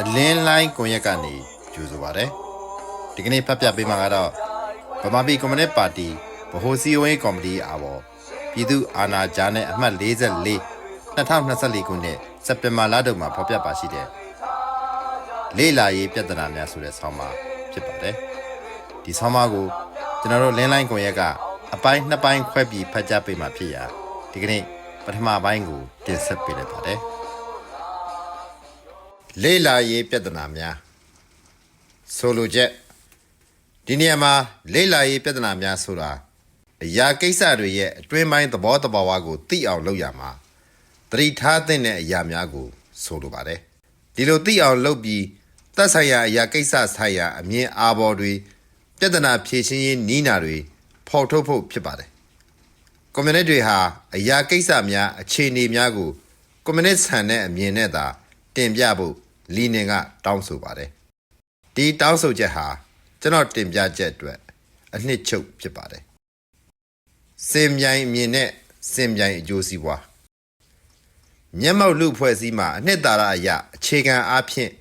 အလင်းလိုင်းကွန်ရက်ကနေကြိုဆိုပါရစေဒီကနေ့ဖတ်ပြပေးမှာကတော့ဗမာပြည်ကွန်မြူနစ်ပါတီဗဟိုစည်းဝေးကော်မတီအားပေါ်ပြည်သူအာဏာကြားနဲ့အမှတ်44 2024ခုနှစ်စက်တင်ဘာလတုန်းမှာဖော်ပြပါရှိတဲ့လေးလာရေးပြဿနာများဆိုတဲ့ဆောင်းပါးဖြစ်ပါတယ်ဒီဆောင်းပါးကိုကျွန်တော်တို့လင်းလိုင်းကွန်ရက်က အပိုင်းနှစ်ပိုင်းခွဲပြီးဖတ်ကြားပေးမှာဖြစ်ရာဒီကနေ့ပထမပိုင်းကိုတင်ဆက်ပေးလိုက်ပါတယ်လေလာရေးပြဿနာများဆိုလိုချက်ဒီနေရာမှာလေလာရေးပြဿနာများဆိုတာအရာကိစ္စတွေရဲ့အတွင်းပိုင်းသဘောတဘာဝကိုသိအောင်လုပ်ရမှာသတိထားသင့်တဲ့အရာများကို ဆိုလိုပါတယ်ဒီလိုသိအောင်လုပ်ပြီးသက်ဆိုင်ရာအရာကိစ္စဆိုင်ရာအမြင်အာဘော်တွေပြဿနာဖြေရှင်းရေးနီးနာတွေ ဖော်ထုတ်ဖို့ဖြစ်ပါတယ်ကွန်မြူနတီတွေဟာအရာကိစ္စများအခြေအနေများကိုကွန်မြူနစ်ဆန်တဲ့အမြင်နဲ့သာတင်ပြဖို့လီနင်ကတောင်းဆိုပါတယ်ဒီတောင်းဆိုချက်ဟာကျွန်တော်တင်ပြချက်အတွက်အနှစ်ချုပ်ဖြစ်ပါတယ်စင်မြိုင်အမြင်နဲ့စင်မြိုင်အကျိုးစီးပွားမျက်မှောက်လူဖွဲ့စည်းမှာအနှစ်သာရအရအခြေခံအားဖြင့်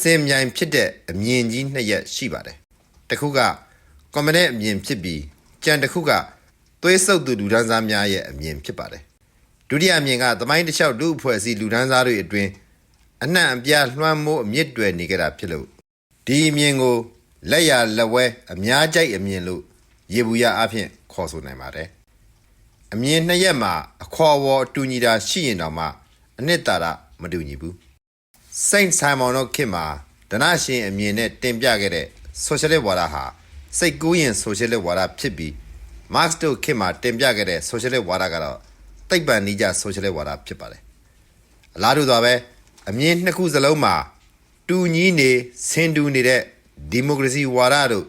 စင်မြိုင်ဖြစ်တဲ့အမြင်ကြီးနှစ်ရက်ရှိပါတယ်တစ်ခုကကွန်မြူနစ်အမြင်ဖြစ်ပြီး ကြံတစ်ခုကသွေးဆုပ်သူလူဒန်းစားများရဲ့အမြင်ဖြစ်ပါတယ်ဒုတိယအမြင်ကသမိုင်းတစ်လျှောက်လူအဖွဲ့အစည်းလူဒန်းစားတွေအတွင်းအနှံ့အပြားလွှမ်းမိုးအမြင့်တွယ်နေကြတာဖြစ်လို့ဒီအမြင်ကိုလက်ရလက်ဝဲအများကြိုက်အမြင်လို့ရေဘူးရအဖြစ်ခေါ်ဆိုနိုင်ပါတယ်အမြင်နှစ်ရက်မှာအခေါ်အဝေါ်အတူညီတာရှိရင်တောင်မှအနှစ်သာရမတူညီဘူးစိန့်ဆိုင်မွန်တို့ခေတ်မှာဒနရှင်အမြင်နဲ့တင်ပြခဲ့တဲ့ဆိုရှယ်လစ်ဝါဒဟာ စိတ်ကူးရင်ဆိုရှယ်လစ်ဝါဒဖြစ်ပြီးမတ်စ်တို့ခေတ်မှာတင်ပြခဲ့တဲ့ဆိုရှယ်လစ်ဝါဒကတော့သိပ္ပံနိကြဆိုရှယ်လစ်ဝါဒဖြစ်ပါတယ်အလားတူစွာပဲအမြင်နှစ်ခုစလုံးမှာတူညီနေဆင်တူနေတဲ့ဒီမိုကရေစီဝါဒတို့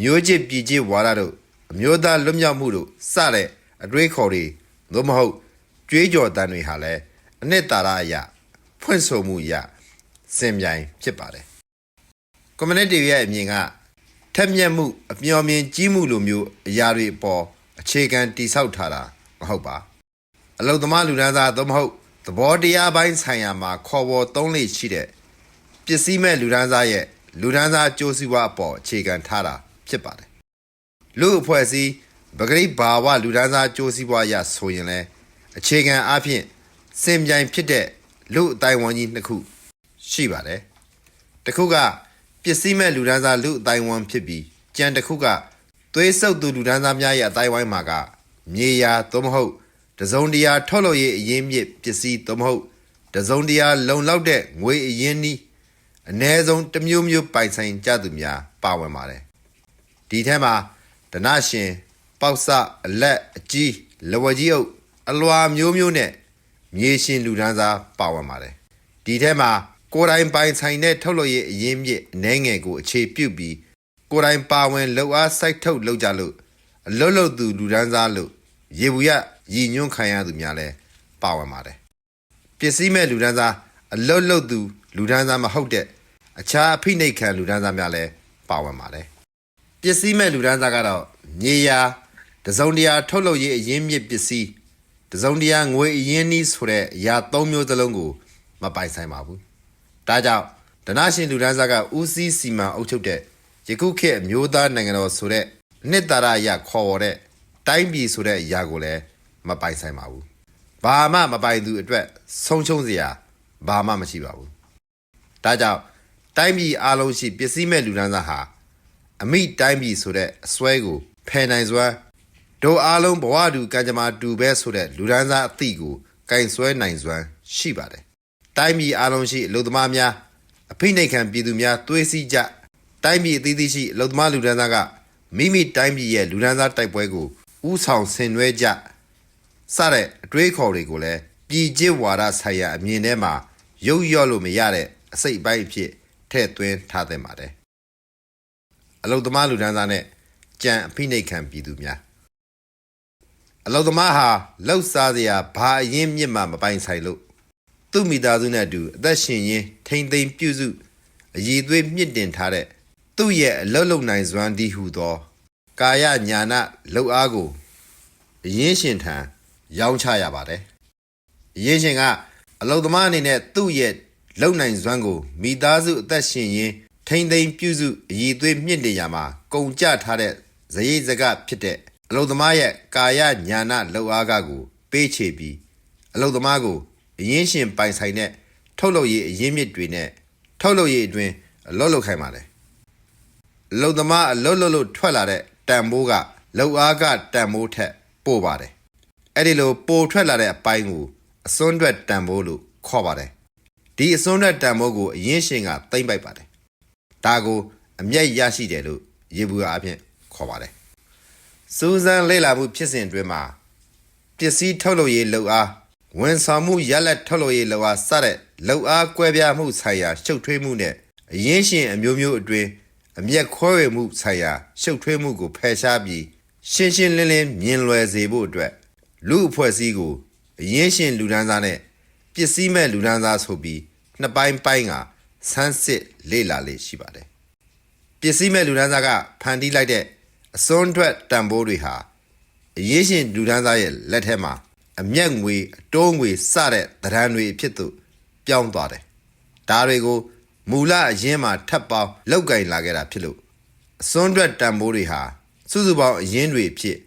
မျိုးချစ်ပြည်ချစ်ဝါဒတို့အမျိုးသားလွတ်မြောက်မှုတို့စတဲ့အတွေးခေါ်တွေသို့မဟုတ်ကြွေးကြော်တမ်းတွေဟာလည်းအနှစ်သာရအရဖွင့်ဆိုမှုအရစင်ပြိုင်ဖြစ်ပါတယ်ကွန်မြူနတီရဲ့အမြင်က ထက်မြက်မှုအမျှော်မြင်ကြီးမှုလိုမျိုးအရာတွေအပေါ်အခြေခံတိဆောက်ထားတာမဟုတ်ပါအလုသမားလူဒန်းစားသို့မဟုတ်သဘောတရားပိုင်းဆိုင်ရာမှာခေါ်ဝေါ်သုံးလေ့ရှိတဲ့ပစ္စည်းမဲ့လူဒန်းစားရဲ့လူဒန်းစားအကျိုးစီးပွားအပေါ်အခြေခံထားတာဖြစ်ပါတယ်လူအဖွဲ့အစည်းပဂရိဘာဝလူဒန်းစားအကျိုးစီးပွားရဆိုရင်လဲအခြေခံအားဖြင့်စင်ပြိုင်ဖြစ်တဲ့လူအတိုင်းဝန်ကြီးနှစ်ခုရှိပါတယ်တစ်ခုက ပစ္စည်းမဲ့လူဒန်းစားလူအတိုင်းဝန်ဖြစ်ပြီးကြံတစ်ခုကသွေးဆုပ်သူလူဒန်းစားများရဲ့အတိုင်းဝိုင်းမှာကမြေယာသို့မဟုတ်တစုံတရာထုတ်လုပ်ရေးအရင်းမြစ်ပစ္စည်းသို့မဟုတ်တစုံတရာလုံလောက်တဲ့ငွေအရင်းနှီးအ ਨੇ ဆုံးတစ်မျိုးမျိုးပိုင်ဆိုင်ကြသူများပါဝင်ပါတယ်ဒီထဲမှာဒနရှင်ပေါက်ဆအလက်အကြီးလဝကြီးအုပ်အလွာမျိုးမျိုးနဲ့မြေရှင်လူဒန်းစားပါဝင်ပါတယ်ဒီထဲမှာ ကိုယ်တိုင်ပိုင်ဆိုင်တဲ့ထုတ်လုပ်ရေးအရင်းမြစ်အနေငယ်ကိုအခြေပြုပြီးကိုယ်တိုင်ပါဝင်လှုပ်အားစိုက်ထုတ်လုပ်ကြလို့အလုတ်လုတ်သူလူဒန်းစားလို့ရေဘူးရရည်ညွန့်ခံရသူများလည်းပါဝင်ပါတယ်ပစ္စည်းမဲ့လူဒန်းစားအလုတ်လုတ်သူလူဒန်းစားမဟုတ်တဲ့အခြားအဖိနှိတ်ခံလူဒန်းစားများလည်းပါဝင်ပါတယ်ပစ္စည်းမဲ့လူဒန်းစားကတော့မြေယာတစုံတရာထုတ်လုပ်ရေးအရင်းမြစ်ပစ္စည်းတစုံတရာငွေအရင်းနှီးဆိုတဲ့အရာ၃မျိုးစလုံးကိုမပိုင်ဆိုင်ပါဘူး ဒါကြောင့်ဒနရှင်လူဒန်းစားကဦးစီးစီမံအုပ်ချုပ်တဲ့ယခုခေတ်အမျိုးသားနိုင်ငံတော်ဆိုတဲ့နှစ်သာရအရခေါ်ဝေါ်တဲ့တိုင်းပြည်ဆိုတဲ့အရာကိုလည်းမပိုင်ဆိုင်ပါဘူး။ဘာမှမပိုင်သူအတွက်ဆုံးရှုံးစရာဘာမှမရှိပါဘူး။ဒါကြောင့်တိုင်းပြည်အားလုံးရှိပစ္စည်းမဲ့လူဒန်းစားဟာအမိတိုင်းပြည်ဆိုတဲ့အစွဲကိုဖယ်နိုင်စွမ်းတို့အားလုံးဘဝတူကံကြမ္မာတူပဲဆိုတဲ့လူဒန်းစားအသည့်ကိုကင်ဆွဲနိုင်စွမ်းရှိပါတယ်။ တိုင်းပြည်အားလုံးရှိအလုသမားများအဖိနှိတ်ခံပြည်သူများသွေးစည်းကြတိုင်းပြည်အသီးသီးရှိအလုသမားလူဒန်းစားကမိမိတိုင်းပြည်ရဲ့လူဒန်းစားတိုက်ပွဲကိုဥဆောင်ဆင်နွှဲကြစတဲ့အတွေးခေါ်တွေကိုလည်းပြည်ကျစ်ဝါဒဆိုင်ရာအမြင်ထဲမှာရုပ်ရော့လို့မရတဲ့အစိတ်အပိုင်းအဖြစ်ထည့်သွင်းထားသင့်ပါတယ်အလုသမားလူဒန်းစားနဲ့ကြံအဖိနှိတ်ခံပြည်သူများအလုသမားဟာလှုပ်ရှားစရာဘာအရင်မြစ်မှမပိုင်ဆိုင်လို့ သူ့မိသားစုနဲ့အတူအသက်ရှင်ရင်းထိမ့်သိမ်းပြုစုအည်သွေးမြင့်တင်ထားတဲ့သူ့ရဲ့အလုတ်လုံနိုင်စွမ်းဒီဟုသော ကာယညာနာလှုပ်အားကိုအရင်းရှင်ထံရောင်းချရပါတယ်အရင်းရှင်ကအလုတ်သမားအနေနဲ့သူ့ရဲ့လုံနိုင်စွမ်းကိုမိသားစုအသက်ရှင်ရင်းထိမ့်သိမ်းပြုစုအည်သွေးမြင့်တင်ရမှာကုန်ကြထားတဲ့ဇရိတ်စကဖြစ်တဲ့အလုတ်သမားရဲ့ကာယညာနာလောက်အားကကို ပေးချေပြီးအလုတ်သမားကို အရင်းရှင်ပိုင်ဆိုင်တဲ့ထုတ်လုပ်ရေးအရင်းမြစ်တွေနဲ့ထုတ်လုပ်ရေးအတွင်းအလုပ်လုပ်ခိုင်းပါတယ်လုံသမားအလုတ်လုတ်လို့ထွက်လာတဲ့တန်မိုးကလုံအားကတန်မိုးထက်ပို့ပါတယ်အဲ့ဒီလိုပိုထွက်လာတဲ့အပိုင်းကိုအစွန်းအတွက်တန်မိုးလို့ခေါ်ပါတယ်ဒီအစွန်းအတွက်တန်မိုးကိုအရင်ရှင်ကသိမ့်ပိုက်ပါတယ်ဒါကိုအမျက်ရရှိတယ်လို့ရေဘူးအဖြစ်ခေါ်ပါတယ်စူးစမ်းလေ့လာမှုဖြစ်စဉ်အတွင်းမှာပစ္စည်းထုတ်လုပ်ရေးလုံအား ဝန်ဆောင်မှုရလက်ထုတ်လုပ်ရေးလုံအားစတဲ့လုံအားကွဲပြားမှုဆိုင်ရာရှုပ်ထွေးမှုနဲ့အရင်ရှင်အမျိုးမျိုးအတွင်းအမျက်ခွဲဝေမှုဆိုင်ရာရှုပ်ထွေးမှုကိုဖယ်ရှားပြီးရှင်းရှင်းလင်းလင်းမြင်လွယ်စေဖို့အတွက်လူအဖွဲ့အစည်းကိုအရင်ရှင်လူဒန်းစားနဲ့ပစ္စည်းမဲ့လူဒန်းစားဆိုပြီးနှစ်ပိုင်းပိုင်းကဆန်းစစ်လေ့လာလေ့ရှိပါတယ်ပစ္စည်းမဲ့လူဒန်းစားကဖန်တီးလိုက်တဲ့အစွန်းထွက်တံပိုးတွေဟာအရင်ရှင်လူဒန်းစားရဲ့လက်ထက်မှာ အမျက်ငွေအတိုးငွေစတဲ့သဏ္ဍာန်တွေအဖြစ်သို့ပြောင်းသွားတယ်ဒါတွေကိုမူလအရင်မှာထပ်ပေါင်းလောက်ကင်လာခဲ့တာဖြစ်လို့အစွန်းအတွက်တန်ဖိုးတွေဟာစုစုပေါင်းအရင်းတွေဖြစ်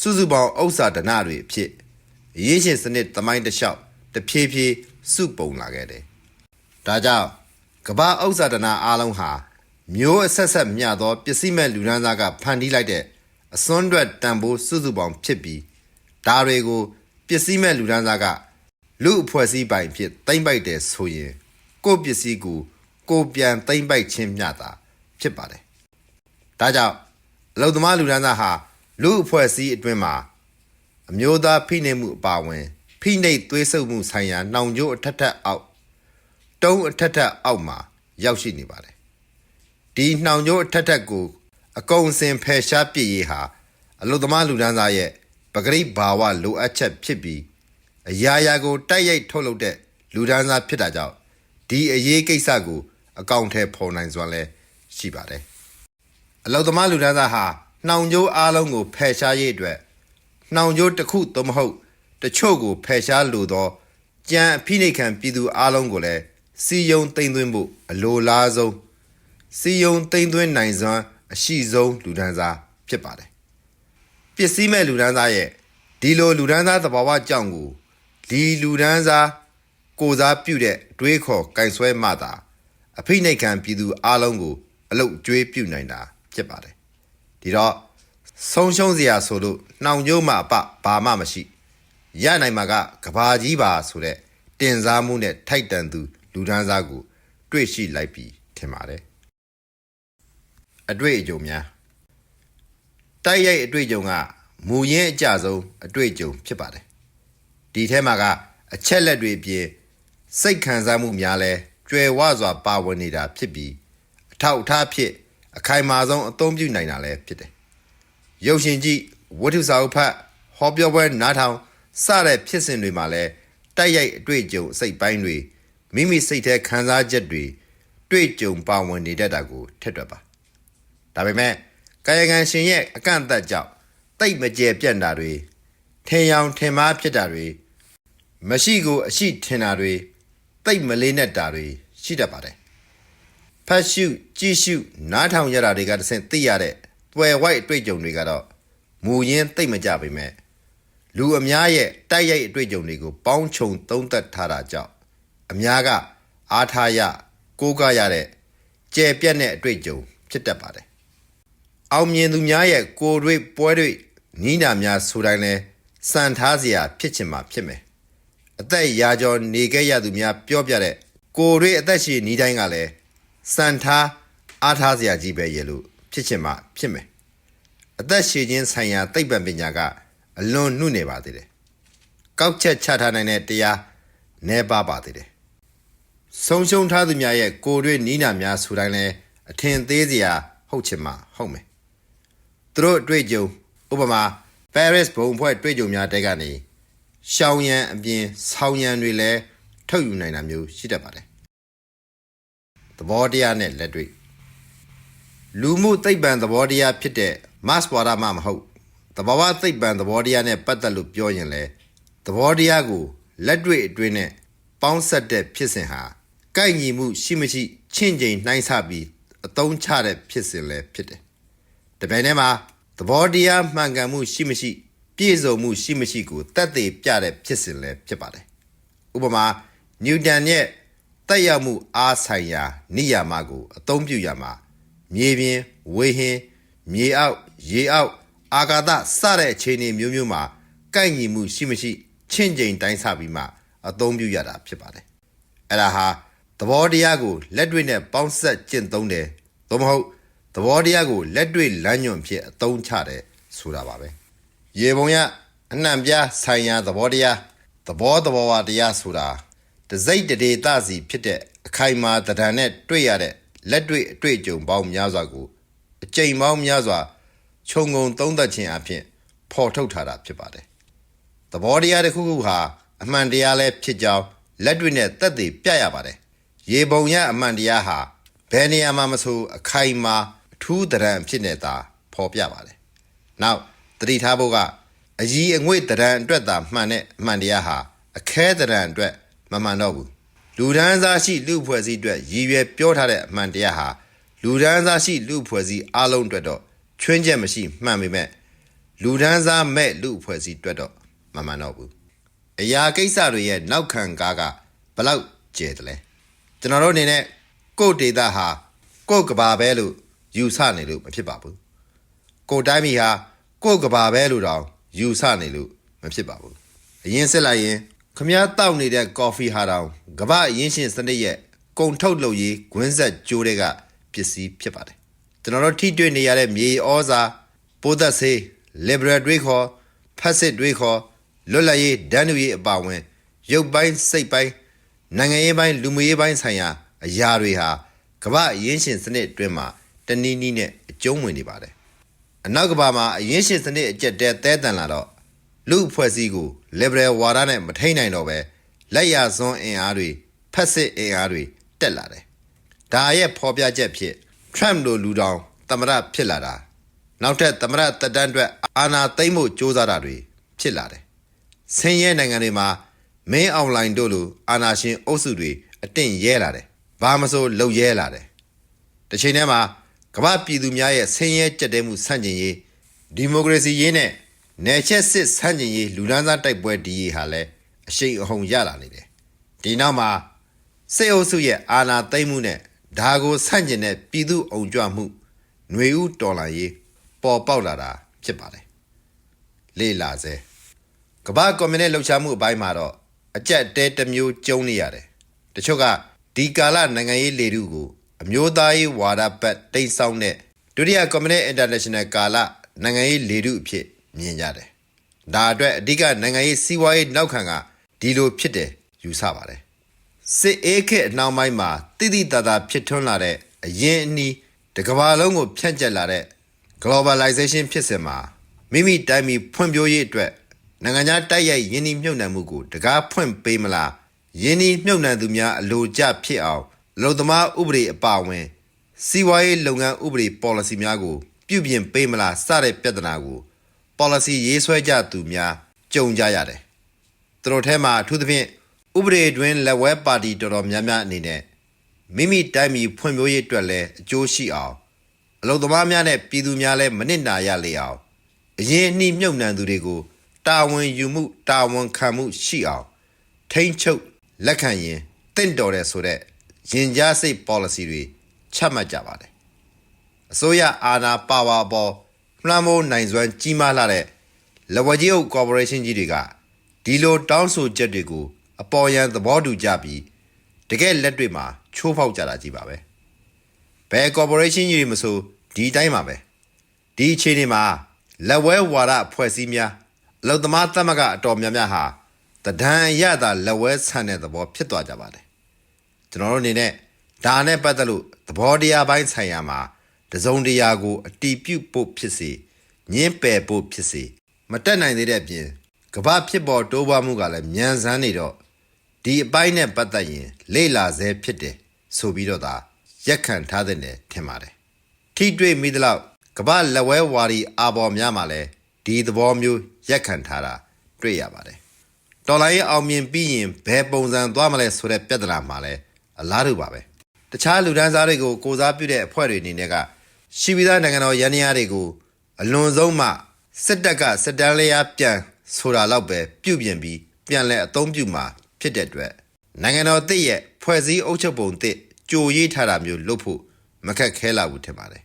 စုစုပေါင်းဥစ္စာဒနာတွေဖြစ်အရေးရှင်စနစ်သမိုင်းတစ်လျှောက်တဖြည်းဖြည်းစုပုံလာခဲ့တယ်။ဒါကြောင့်ကမ္ဘာဥစ္စာဒနာအားလုံးဟာမျိုးအဆက်ဆက်မျှသောပစ္စည်းမဲ့လူဒန်းစားကဖန်တီးလိုက်တဲ့အစွန်းအတွက်တန်ဖိုးစုစုပေါင်းဖြစ်ပြီးဒါတွေကို ပစ္စည်းမဲ့လူဒန်းစားကလူအဖွဲ့အစည်းပိုင်ဖြစ်တိမ့်ပိုက်တယ်ဆိုရင်ကိုယ့်ပစ္စည်းကိုကိုယ်ပြန်တိမ့်ပိုက်ခြင်းမျှတာဖြစ်ပါတယ်ဒါကြောင့်အလုသမားလူဒန်းသားဟာလူအဖွဲ့အစည်းအတွင်းမှာအမျိုးသားဖိနှိပ်မှုအပါအဝင်ဖိနှိပ်သွေးဆုပ်မှုဆိုင်ရာနှောင်ကြိုးအထက်ထက်အောက်တုံးအထက်ထက်အောက်မှာရောက်ရှိနေပါတယ်ဒီနှောင်ကြိုးအထက်ထက်ကိုအကုန်စင်ဖယ်ရှားပြစ်ရေးဟာအလုသမားလူဒန်းသားရဲ့ ပဂရိဘာဝလိုအပ်ချက်ဖြစ်ပြီးအရာရာကိုတိုက်ရိုက်ထုတ်လုပ်တဲ့လူဒန်းသားဖြစ်တာကြောင့်ဒီအရေးကိစ္စကို အကောင့်ထဲပေါ်နိုင်စွမ်းလဲရှိပါတယ်အလုသမားလူဒန်းသားဟာနှောင်ကြိုးအားလုံးကိုဖယ်ရှားရေးအတွက်နှောင်ကြိုးတစ်ခုသို့မဟုတ်တချို့ကိုဖယ်ရှားလိုသောကြံအဖိနှိတ်ခံပြည်သူအားလုံးကိုလည်းစီယုံတိမ့်သွင်းဖို့အလိုလားဆုံးစီယုံတိမ့်သွင်းနိုင်စွမ်းအရှိဆုံးလူဒန်းစားဖြစ်ပါတယ် ပစ္စည်းမဲ့လူဒန်းစားရဲ့ဒီလိုလူဒန်းစားသဘာဝကြောင့်ကိုဒီလူဒန်းစားကိုစားပြုတဲ့တွေးခေါ်ကင်ဆွဲမှသာအဖိနှိတ်ခံပြည်သူအားလုံးကို အလုတ်ကျွေးပြုနိုင်တာဖြစ်ပါတယ်ဒီတော့ဆုံးရှုံးစရာဆိုလို့နှောင်ကြိုးမှအပဘာမှမရှိရနိုင်မှာကကဘာကြီးပါဆိုတဲ့တင်စားမှုနဲ့ထိုက်တန်သူ လူဒန်းစားကို တွေ့ရှိလိုက်ပြီထင်ပါတယ်အတွေ့အကြုံများ တိုက်ရိုက်အတွေ့အကြုံကမူရင်းအကြဆုံးအတွေ့အကြုံဖြစ်ပါတယ်ဒီထဲမှာကအချက်လက်တွေအပြင်စိတ်ခံစားမှုများလဲကျွယ်ဝစွာပါဝင်နေတာဖြစ်ပြီးအထောက်အထားဖြစ် အခိုင်အမာဆုံးအသုံးပြုနိုင်တာလည်းဖြစ်တယ်။ရုပ်ရှင်ကြည့်ဝတ္ထုစာအုပ်ဖတ်ဟောပြောပွဲနားထောင်စတဲ့ဖြစ်စဉ်တွေမှာလည်းတိုက်ရိုက်အတွေ့အကြုံအစိတ်ပိုင်းတွေမိမိစိတ်ထဲခံစားချက်တွေတွေ့ကြုံပါဝင်နေတတ်တာကိုထက်တွက်ပါ။ဒါပေမဲ့ ကာယကံရှင်ရဲ့အကန့်အသတ်ကြောင့်တိတ်မကျဲပြန့်တာတွေထင်ယောင်ထင်မှားဖြစ်တာတွေမရှိကိုအရှိထင်တာတွေတိတ်မလေးနဲ့တာတွေရှိတတ်ပါတယ်။ဖတ်ရှုကြည့်ရှုနားထောင်ရတာတွေကတဆင့်သိရတဲ့တွယ်ဝိုက်အတွေ့အကြုံတွေကတော့မူရင်းသိမ့်မကြပေမဲ့လူအများရဲ့တိုက်ရိုက်အတွေ့အကြုံတွေကိုပေါင်းခြုံသုံးသပ်ထားတာကြောင့်အများကအားထားရကိုးကားရတဲ့ကြဲပြတ်တဲ့အတွေ့အကြုံဖြစ်တတ်ပါတယ်။ အောင်မြင်သူများရဲ့ကိုယ်တွေ့ပွဲတွေ့နီးနာများဆိုတိုင်းလဲစံထားစရာဖြစ်ချင်မှာဖြစ်မယ်။အသက်ရာကျော်နေခဲ့ရသူများပြောပြတဲ့ကိုယ်ရေးအသက်ရှင်နီးတိုင်းကလည်းစံထားအားထားစရာကြီးပဲရဲ့လို့ဖြစ်ချင်မှဖြစ်မယ်အသက်ရှင်ခြင်းဆိုင်ရာသိပ္ပံပညာကအလွန်နှုနေပါသေးတယ်ကောက်ချက်ချထားနိုင်တဲ့တရားနဲပါပါသေးတယ်ဆုံးရှုံးထားသူများရဲ့ကိုယ်ရေးနီးနာများဆိုတိုင်းလဲအထင်သေးစရာဟုတ်ချင်မှဟုတ်မယ် သူတို့အတွေ့အကြုံဥပမာ Paris ဘုံဖွဲ့တွေ့ကြုံများတဲကနေရှောင်းရံအပြင်ဆောင်းရံတွေလည်းထုတ်ယူနိုင်တာမျိုးရှိတတ်ပါတယ်သဘောတရားနဲ့လက်တွေ့လူမှုသိပ္ပံသဘောတရားဖြစ်တဲ့ mass ဝါဒမှမဟုတ်သတဘာဝသိပ္ပံသဘောတရားနဲ့ပတ်သက်လို့ပြောရင်လေသဘောတရားကိုလက်တွေ့အတွင်းနဲ့ပေါင်းဆက်တဲ့ဖြစ်စဉ်ဟာကိုက်ညီမှုရှိမရှိချင့်ချိန်နှိုင်းဆပြီးအသုံးချတဲ့ဖြစ်စဉ်လည်းဖြစ်တယ်။ တပည့်ထဲမှာသဘောတရားမှန်ကန်မှုရှိမရှိပြည့်စုံမှုရှိမရှိကိုတတ်သိပြတဲ့ဖြစ်စဉ်လည်းဖြစ်ပါတယ်။ဥပမာနျူတန်ရဲ့တက်ရောက်မှုအားဆိုင်ရာနိယာမကိုအသုံးပြုရမှာမြေပြင်ဝေဟင်မြေအောက်ရေအောက်အာကာသစတဲ့အခြေအနေမျိုးမျိုးမှာကိုက်ညီမှုရှိမရှိချင့်ချိန်တိုင်းဆပြီးမှအသုံးပြုရတာဖြစ်ပါတယ်။အဲ့ဒါဟာသဘောတရားကိုလက်တွေ့နဲ့ပေါင်းဆက်ကျင့်သုံးတယ်သို့မဟုတ်သ ဘောတရားကိုလက်တွေ့လမ်းညွှန်ဖြစ်အသုံးချတယ်ဆိုတာပါပဲ။ရေပုံရအနှံပြဆိုင်ရာသဘောတရားသဘောသဘောဝတရားဆိုတာတစိတ်တရေတစီဖြစ်တဲ့အခိုင်အမာတဒံနဲ့တွေ့ရတဲ့လက်တွေ့အတွေ့အကြုံပေါင်းများစွာကိုအကြိမ်ပေါင်းများစွာခြုံငုံသုံးသပ်ခြင်းအဖြစ်ဖော်ထုတ်ထားတာဖြစ်ပါတယ်။သဘောတရားတစ်ခုခုဟာအမှန်တရားလည်းဖြစ်ကြောင်းလက်တွေ့နဲ့သက်သေပြရပါတယ်။ရေပုံရအမှန်တရားဟာဘယ်နေရာမှာမဆိုအခိုင်အမာအ ထူးတရံဖြစ်နေတာဖော်ပြပါတယ်။နောက်တတိထားဖို့ကအကြီးအငွေ့တရံအတွက်သာမှန်တဲ့အမှန်တရားဟာအခဲတရံအတွက်မမှန်တော့ဘူး။လူဒန်းစားရှိလူဖွဲ့စည်းအတွက်ရည်ရွယ်ပြောထားတဲ့အမှန်တရားဟာလူဒန်းစားရှိလူဖွဲ့စည်းအလုံးအတွက်တော့ချွင်းချက်မရှိမှန်ပေမဲ့လူဒန်းစားမဲ့လူဖွဲ့စည်းအတွက်တော့မမှန်တော့ဘူး။အရာကိစ္စတွေရဲ့နောက်ခံကားကဘလောက်ကျယ်တယ်လဲ။ကျွန်တော်တို့အနေနဲ့ကိုယ့်ဒေတာဟာကိုယ့်ကဘာပဲလို့ ယူဆနေလို့မဖြစ်ပါဘူး။ကိုယ်တိုင်းပြည်ဟာကိုယ့်ကဘာပဲလို့တောင်ယူဆနေလို့မဖြစ်ပါဘူး။အရင်စစ်လိုက်ရင်ခမည်းတောက်နေတဲ့ကော်ဖီဟာတောင်ကမ္ဘာအရင်းရှင်စနစ်ရဲ့ကုန်ထုတ်လုပ်ရေးဂွင်းဆက်ကြိုးတွေကပစ္စည်းဖြစ်ပါတယ်။ကျွန်တော်တို့ထိတွေ့နေရတဲ့မြေဩဇာပိုးသက်ဆေး liberal တွေခေါ်ဖက်စစ်တွေခေါ်လွတ်လပ်ရေးဒန်းတူရေးအပါအဝင်ရုပ်ပိုင်းစိတ်ပိုင်းနိုင်ငံရေးပိုင်းလူမှုရေးပိုင်းဆိုင်ရာအရာတွေဟာကမ္ဘာအရင်းရှင်စနစ်အတွင်းမှာ တနည်းနည်းနဲ့အကျုံးဝင်နေပါတယ်။အနောက်ကမ္ဘာမှာအရင်းရှင်စနစ်အကျက်တဲတဲတန်လာတော့လူအဖွဲ့အစည်းကို liberal ဝါဒနဲ့မထိန်နိုင်တော့ပဲလက်ရစွန်းအင်အားတွေဖက်စစ်အင်အားတွေတက်လာတယ်။ဒါရဲ့ဖော်ပြချက်ဖြစ် Trump လိုလူတောင်သမရဖြစ်လာတာနောက်ထပ်သမရတက်တန်းအတွက်အာဏာသိမ်းဖို့ကြိုးစားတာတွေဖြစ်လာတယ်။ဆင်းရဲနိုင်ငံတွေမှာမင်းအွန်လိုင်းတို့လိုအာဏာရှင်အုပ်စုတွေအတင့်ရဲလာတယ်။ဘာမဆိုလှုပ်ရဲလာတယ်။တစ်ချိန်တည်းမှာ ကမ္ဘာပြည်သူများရဲ့ဆင်းရဲကြက်တဲမှုဆန့်ကျင်ရေးဒီမိုကရေစီရေးနဲ့နယ်ချက်စစ်ဆန့်ကျင်ရေးလူဒန်းစားတိုက်ပွဲဒီရေးဟာလည်းအရှိန်အဟုန်ရလာနေတယ်။ဒီနောက်မှာစစ်အုပ်စုရဲ့အာဏာသိမ်းမှုနဲ့ဒါကိုဆန့်ကျင်တဲ့ပြည်သူအုံကြွမှုຫນွေဥတော်လှန်ရေးပေါ်ပေါက်လာတာဖြစ်ပါတယ်။လေလာစေကမ္ဘာကွန်မြူနစ်လှုပ်ရှားမှုအပိုင်းမှာတော့အကြက်တဲတစ်မျိုးကျုံနေရတယ်။တချို့ကဒီကာလနိုင်ငံရေးလေထုကို အမျိုးသားရေးဝါဒပတ်တိတ်ဆောက်တဲ့ဒုတိယကွန်မြူနစ်အင်တာနေရှင်နယ်ကာလနိုင်ငံရေးလေထုအဖြစ်မြင်ကြတယ်။ဒါအတွက်အဓိကနိုင်ငံရေးစီးပွားရေးနောက်ခံကဒီလိုဖြစ်တယ်ယူဆပါတယ်။စစ်အေးခေတ်အနောက်ပိုင်းမှာတိတိတသာဖြစ်ထွန်းလာတဲ့အရင်အနီးတစ်ကမ္ဘာလုံးကိုဖြန့်ကျက်လာတဲ့ globalization ဖြစ်စဉ်မှာမိမိတိုင်းပြည်ဖွံ့ဖြိုးရေးအတွက်နိုင်ငံခြားတိုက်ရိုက်ယင်းနှိမ့်မြုပ်နှံမှုကိုတကားဖွင့်ပေးမလားယင်းနှိမ့်မြုပ်နှံသူများအလိုကျဖြစ်အောင် အလုံသမားဥပဒေအပါအဝင် စီးပွားရေးလုပ်ငန်းဥပဒေ policy များကို ပြုပြင်ပေးမလားစတဲ့ပြဿနာကို policy ရေးဆွဲကြသူများကြုံကြရတယ်။သူတို့ထဲမှာအထူးသဖြင့်ဥပဒေတွင်လက်ဝဲပါတီတော်တော်များများအနေနဲ့မိမိတိုင်းပြည်ဖွံ့ဖြိုးရေးအတွက်လည်းအကျိုးရှိအောင်အလုံသမားများနဲ့ပြည်သူများလည်းမနစ်နာရလေအောင်အရင်အနှိမ့်မြုပ်နှံသူတွေကိုတာဝန်ယူမှုတာဝန်ခံမှုရှိအောင်ထိမ့်ချုပ်လက်ခံရင်တင့်တော်တယ်ဆိုတဲ့ ရင်ကြားစိတ် policy တွေချမှတ်ကြပါတယ်အစိုးရအာဏာပါဝါပေါ်လွှမ်းမိုးနိုင်စွမ်းကြီးမားလာတဲ့လဝကြီးအုပ်ကော်ပိုရေးရှင်းကြီးတွေကဒီလိုတောင်းဆိုချက်တွေကို အပေါ်ယံသဘောတူကြပြီးတကယ်လက်တွေ့မှာချိုးဖောက်ကြတာကြီးပါပဲဘယ်ကော်ပိုရေးရှင်းကြီးတွေမဆိုဒီတိုင်းပါပဲဒီအခြေအနေမှာလက်ဝဲဝါဒဖွဲ့စည်းများအလုသမားသမဂ္ဂအတော်များများဟာတဒံရတာလက်ဝဲဆန်တဲ့သဘောဖြစ်သွားကြပါတယ် ကျွန်တော်တို့အနေနဲ့ဒါနဲ့ပတ်သက်လို့သဘောတရားပိုင်းဆိုင်ရာမှာတစုံတရာကိုအတီးပြုတ်ဖို့ဖြစ်စေညင်းပယ်ဖို့ဖြစ်စေမတက်နိုင်သေးတဲ့အပြင်ကမ္ဘာဖြစ်ပေါ်တိုးပွားမှုကလည်းမြန်ဆန်းနေတော့ဒီအပိုင်းနဲ့ပတ်သက်ရင် လေ့လာဆဲဖြစ်တယ်ဆိုပြီးတော့သာရက်ခံထားတဲ့နယ်ထင်ပါတယ်ထိတွေ့မိသလောက်ကမ္ဘာလက်ဝဲဝါဒီအာဘော်များမှာလည်းဒီဒီသဘောမျိုးရက်ခံထားတာတွေ့ရပါတယ်တော်လိုင်းအောင်မြင်ပြီးရင်ဘယ်ပုံစံသွားမလဲဆိုတဲ့ပြဿနာမှာလဲ အလားတူပါပဲတခြားလူဒန်းစားတွေကိုကိုစားပြုတဲ့အဖွဲ့တွေအနေနဲ့ကရှိပြီးသားနိုင်ငံတော်ရန်ရာတွေကိုအလွန်ဆုံးမှစစ်တပ်ကစစ်တမ်းလျားပြန်ဆိုတာတော့ပဲပြုပြင်ပြီးပြန်လဲအသုံးပြုမှာဖြစ်တဲ့အတွက်နိုင်ငံတော်တစ်ရဲ့ဖွဲ့စည်းအုပ်ချုပ်ပုံတစ်ကြိုရေးထားတာမျိုးလုပ်ဖို့မခက်ခဲလာဘူးထင်ပါတယ်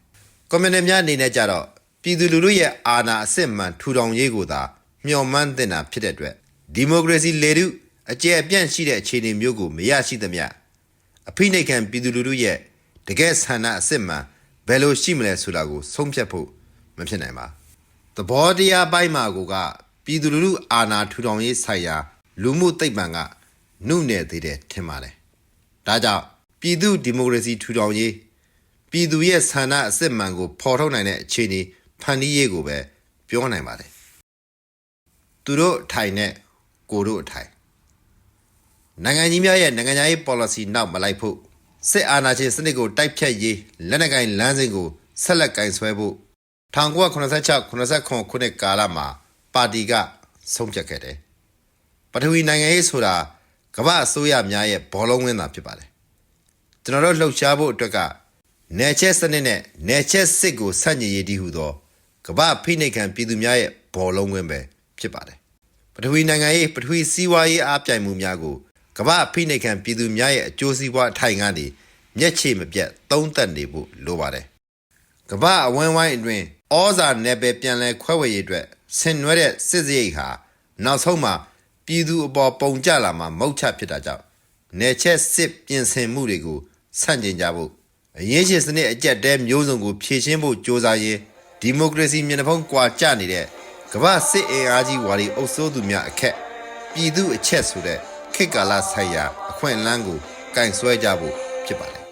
ကွန်မြူနတီများအနေနဲ့ကြတော့ပြည်သူလူထုရဲ့အာဏာအစစ်မှန်ထူထောင်ရေးကိုသာမျှော်မှန်းတင်တာဖြစ်တဲ့အတွက်ဒီမိုကရေစီလေထုအကျယ်အပြန့်ရှိတဲ့အခြေအနေမျိုးကိုမရရှိသမျှ အဖိနှိတ်ခံပြည်သူလူထုရဲ့တကယ်ဆန္ဒအစစ်မှန်ဘယ်လိုရှိမလဲဆိုတာကိုဆုံးဖြတ်ဖို့မဖြစ်နိုင်ပါသဘောတရားပိုင်းမှာကိုကပြည်သူလူထုအာဏာထူထောင်ရေးဆိုင်ရာ လူမှုသိပ္ပံကနှုနယ်သေးတယ်ထင်ပါတယ်ဒါကြောင့်ပြည်သူဒီမိုကရေစီထူထောင်ရေးပြည်သူရဲ့ဆန္ဒအစစ်မှန်ကိုဖော်ထုတ်နိုင်တဲ့အခြေအနေဖန်တီးရေးကိုပဲပြောနိုင်ပါတယ်သူတို့အထိုင်နဲ့ကိုတို့အထိုင် နိုင်ငံကြီးများရဲ့နိုင်ငံခြားရေး policy နောက်မလိုက်ဖို့စစ်အာဏာရှင်စနစ်ကိုတိုက်ဖြတ်ရေးလက်နက်ကိုင်လမ်းစဉ်ကိုဆက်လက်ကင်ဆွဲဖို့1986 89ခုနှစ်ကာလမှာပါတီကဆုံးဖြတ်ခဲ့တယ်။ပထဝီနိုင်ငံရေးဆိုတာကမ္ဘာအစိုးရများရဲ့ဘောလုံးဝင်းသာဖြစ်ပါတယ်။ကျွန်တော်တို့လှုပ်ရှားဖို့အတွက်ကနယ်ချဲစနစ်နဲ့နယ်ချဲစစ်ကိုဆန့်ကျင်ရေးတည်ဟူသောကမ္ဘာဖိနှိပ်ခံပြည်သူများရဲ့ဘောလုံးဝင်းပဲဖြစ်ပါတယ်။ပထဝီနိုင်ငံရေးပထဝီစီးပွားရေးအားပြိုင်မှုများကို ကမ္ဘာဖိနှိပ်ခံပြည်သူများရဲ့အကျိုးစီးပွားအထိုင်ကနေမျက်ခြေမပြတ်သုံးသပ်နေဖို့လိုပါတယ်။ကမ္ဘာအဝန်းဝိုင်းအတွင်းဩဇာနယ်ပယ်ပြန်လဲခွဲဝေရေးအတွက်ဆင်နွှဲတဲ့စစ်စရိတ်ဟာနောက်ဆုံးမှာပြည်သူအပေါ်ပုံကျလာမှာမဟုတ်ချဖြစ်တာကြောင့်နယ်ချက်စစ်ပြင်ဆင်မှုတွေကိုဆန့်ကျင်ကြဖို့အရေးရှင်စနစ်အကြက်တဲမျိုးစုံကိုဖြည့်ရှင်းဖို့ကြိုးစားရင်းဒီမိုကရေစီမျက်နှာဖုံးကွာကျနေတဲ့ကမ္ဘာစစ်အင်အားကြီးဝါဒီအုပ်စိုးသူများအခက်ပြည်သူအချက်ဆိုတဲ့ ခေတ်ကာလဆိုင်ရာအခွင့်အလမ်းကိုကင်ဆွဲကြဖို့ဖြစ်ပါတယ်